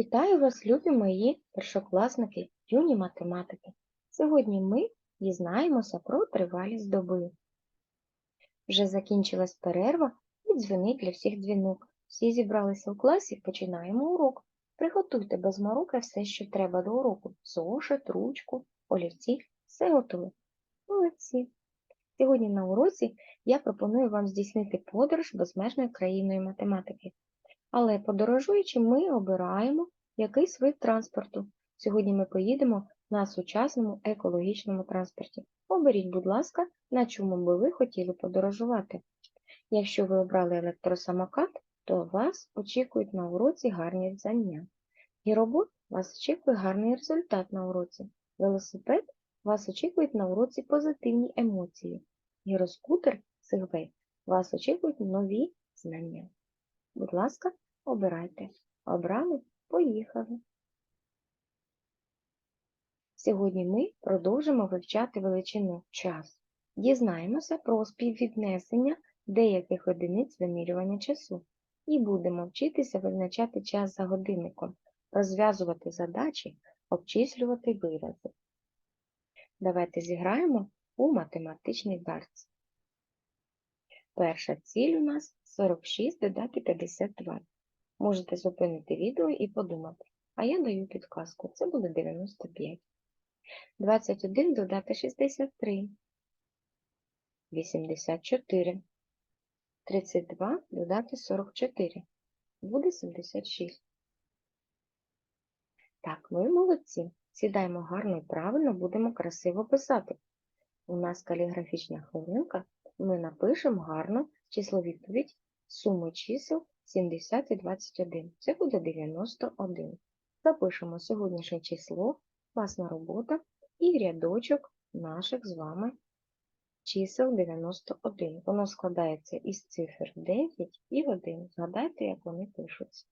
Вітаю вас, любі мої першокласники, юні математики. Сьогодні ми дізнаємося про тривалість доби. Вже закінчилась перерва і дзвонить для всіх дзвінок. Всі зібралися у класі, починаємо урок. Приготуйте без мороки все, що треба до уроку. Зошит, ручку, олівці, все готове. Молодці! Сьогодні на уроці я пропоную вам здійснити подорож безмежною країною математики. Але подорожуючи, ми обираємо якийсь вид транспорту. Сьогодні ми поїдемо на сучасному екологічному транспорті. Оберіть, будь ласка, на чому би ви хотіли подорожувати. Якщо ви обрали електросамокат, то вас очікують на уроці гарні знання. І робот вас очікує гарний результат на уроці. Велосипед вас очікують на уроці позитивні емоції. Гіроскутер Сегвей вас очікують нові знання. Будь ласка, обирайте. Обрали, поїхали. Сьогодні ми продовжимо вивчати величину час. Дізнаємося про співвіднесення деяких одиниць вимірювання часу і будемо вчитися визначати час за годинником, розв'язувати задачі, обчислювати вирази. Давайте зіграємо у математичний дартс. Перша ціль у нас 46 додати 52. Можете зупинити відео і подумати, а я даю підказку, це буде 95. 21 додати 63. 84. 32 додати 44. Буде 76. Так, ви молодці. Сідаємо гарно і правильно, будемо красиво писати. У нас каліграфічна хвилинка, ми напишемо гарно число відповідь суми чисел 70 і 21. Це буде 91. Запишемо сьогоднішнє число, класна робота і рядочок наших з вами чисел 91. Воно складається із цифр 9 і 1. Згадайте, як вони пишуться.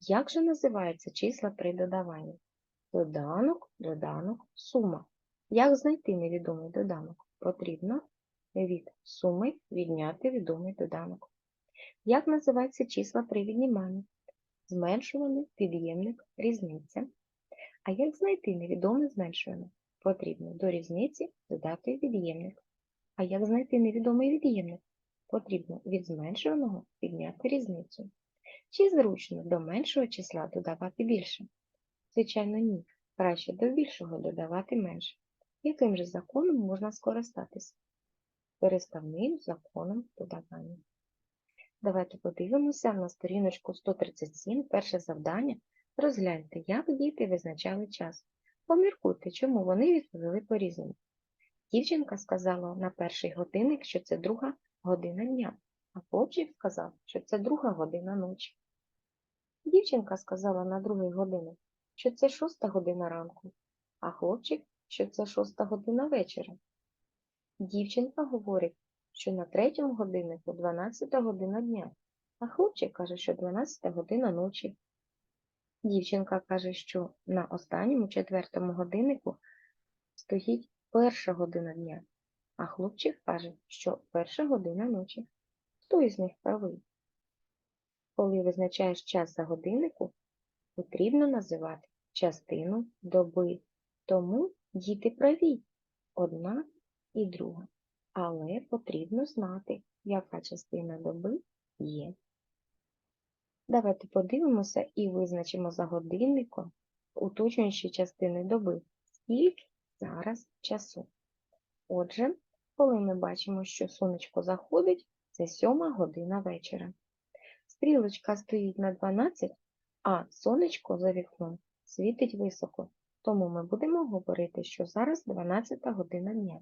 Як же називаються числа при додаванні? Доданок, доданок, сума. Як знайти невідомий доданок? Потрібно від суми відняти відомий доданок. Як називаються числа при відніманні? Зменшуваний, під'ємник, різниця. А як знайти невідоме зменшуване? Потрібно до різниці додати від'ємник. А як знайти невідомий від'ємник? Потрібно від зменшуваного підняти різницю. Чи зручно до меншого числа додавати більше? Звичайно, ні. Краще до більшого додавати менше. Яким же законом можна скористатися? Переставним законом додавання. Давайте подивимося на сторіночку 137, перше завдання. Розгляньте, як діти визначали час. Поміркуйте, чому вони відповіли по-різному. Дівчинка сказала на перший годинник, що це друга година дня, а хлопчик сказав, що це друга година ночі. Дівчинка сказала на другий годинник, що це шоста година ранку, а хлопчик, що це шоста година вечора. Дівчинка говорить, що на третьому годиннику 12 година дня, а хлопчик каже, що 12 година ночі. Дівчинка каже, що на останньому четвертому годиннику стоїть перша година дня, а хлопчик каже, що перша година ночі. Хто із них правий? Коли визначаєш час за годиннику, потрібно називати частину доби. Тому діти праві одна і друга. Але потрібно знати, яка частина доби є. Давайте подивимося і визначимо за годинником, уточнюючи частини доби, скільки зараз часу. Отже, коли ми бачимо, що сонечко заходить, це 7 година вечора. Стрілочка стоїть на 12, а сонечко за вікном світить високо, тому ми будемо говорити, що зараз 12 година дня.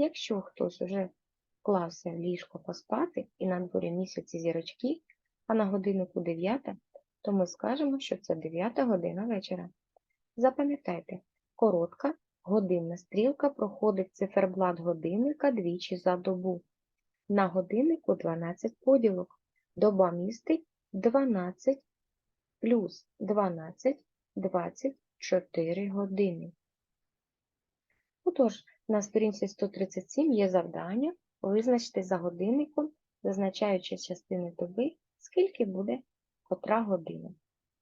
Якщо хтось уже вклався в ліжко поспати і на дворі місяці зірочки, а на годиннику 9, то ми скажемо, що це 9 година вечора. Запам'ятайте, коротка годинна стрілка проходить циферблат годинника двічі за добу. На годиннику 12 поділок. Доба містить 12 плюс 12 24 години. Отож, на сторінці 137 є завдання визначити за годинником, зазначаючи частини доби, скільки буде котра година.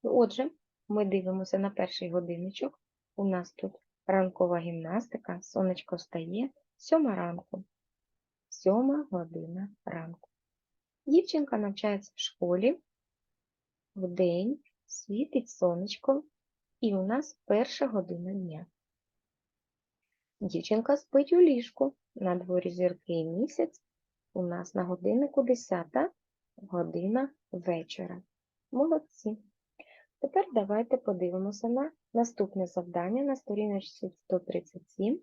Отже, ми дивимося на перший годинничок. У нас тут ранкова гімнастика, сонечко встає, сьома ранку. Сьома година ранку. Дівчинка навчається в школі. Вдень світить сонечко, і у нас перша година дня. Дівчинка спить у ліжку. На дворі зірки і місяць. У нас на годиннику 10 година вечора. Молодці. Тепер давайте подивимося на наступне завдання на сторіночці 137.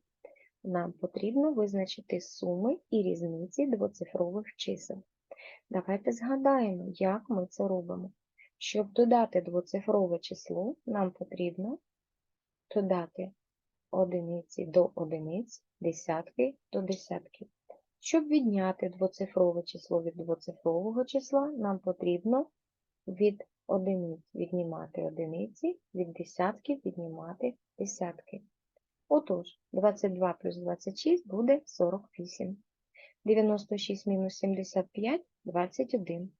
Нам потрібно визначити суми і різниці двоцифрових чисел. Давайте згадаємо, як ми це робимо. Щоб додати двоцифрове число, нам потрібно додати одиниці до одиниць, десятки до десятків. Щоб відняти двоцифрове число від двоцифрового числа, нам потрібно від одиниць віднімати одиниці, від десятків віднімати десятки. Отож, 22 плюс 26 буде 48. 96 мінус 75 – 21.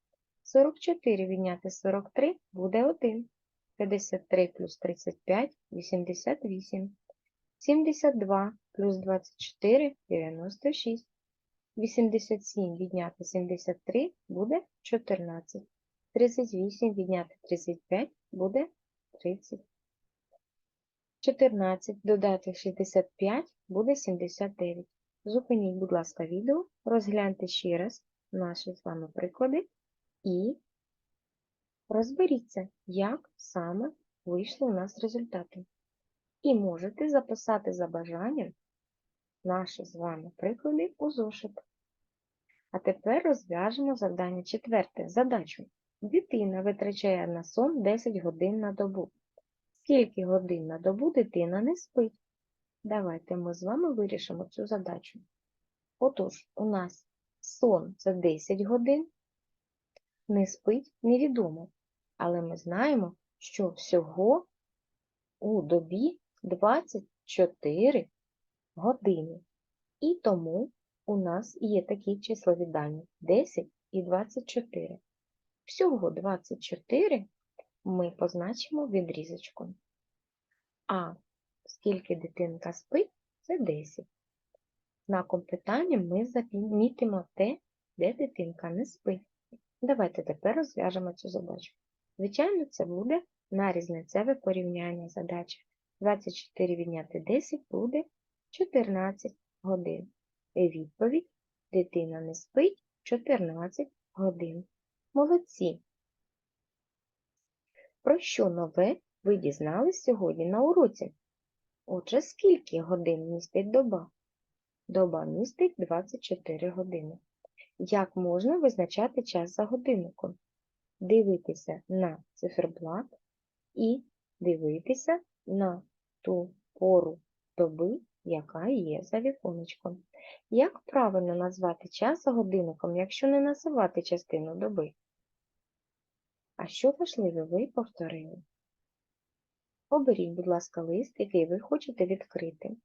44 відняти 43 буде 1. 53 плюс 35 – 88. 72 плюс 24 – 96. 87 відняти 73 буде 14. 38 відняти 35 буде 30. 14 додати 65 буде 79. Зупиніть, будь ласка, відео, розгляньте ще раз наші з вами приклади і розберіться, як саме вийшли у нас результати. І можете записати за бажанням наші з вами приклади у зошит. А тепер розв'яжемо завдання четверте. Задачу. Дитина витрачає на сон 10 годин на добу. Скільки годин на добу дитина не спить? Давайте ми з вами вирішимо цю задачу. Отож, у нас сон це 10 годин, не спить невідомо. Але ми знаємо, що всього у добі 24 години. І тому у нас є такі числові дані 10 і 24. Всього 24 ми позначимо відрізочком. А скільки дитинка спить, це 10. Знаком питання ми замітимо те, де дитинка не спить. Давайте тепер розв'яжемо цю задачу. Звичайно, це буде на різницеве порівняння задачі. 24 відняти 10 буде 14 годин. І відповідь дитина не спить 14 годин. Молодці! Про що нове ви дізнались сьогодні на уроці? Отже, скільки годин містить доба? Доба містить 24 години. Як можна визначати час за годинником? Дивитися на циферблат і дивитися на ту пору доби, яка є за віконечком. Як правильно назвати час годинником, якщо не називати частину доби? А що важливе, ви повторили? Оберіть, будь ласка, лист, який ви хочете відкрити.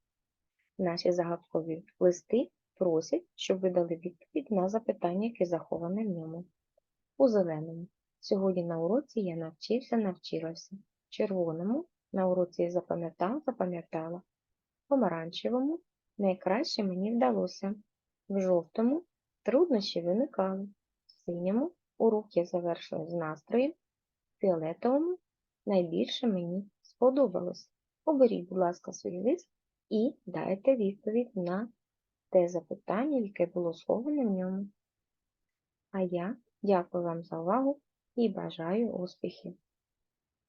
Наші загадкові листи просять, щоб ви дали відповідь на запитання, яке заховане в ньому. У зеленому. Сьогодні на уроці я навчився, навчилася. Червоному на уроці запам'ятав, запам'ятала. В помаранчевому найкраще мені вдалося. В жовтому труднощі виникали. В синьому урок я завершила з настроєм. В фіолетовому найбільше мені сподобалось. Оберіть, будь ласка, свій лист і дайте відповідь на те запитання, яке було сховане в ньому. А я дякую вам за увагу і бажаю успіхів!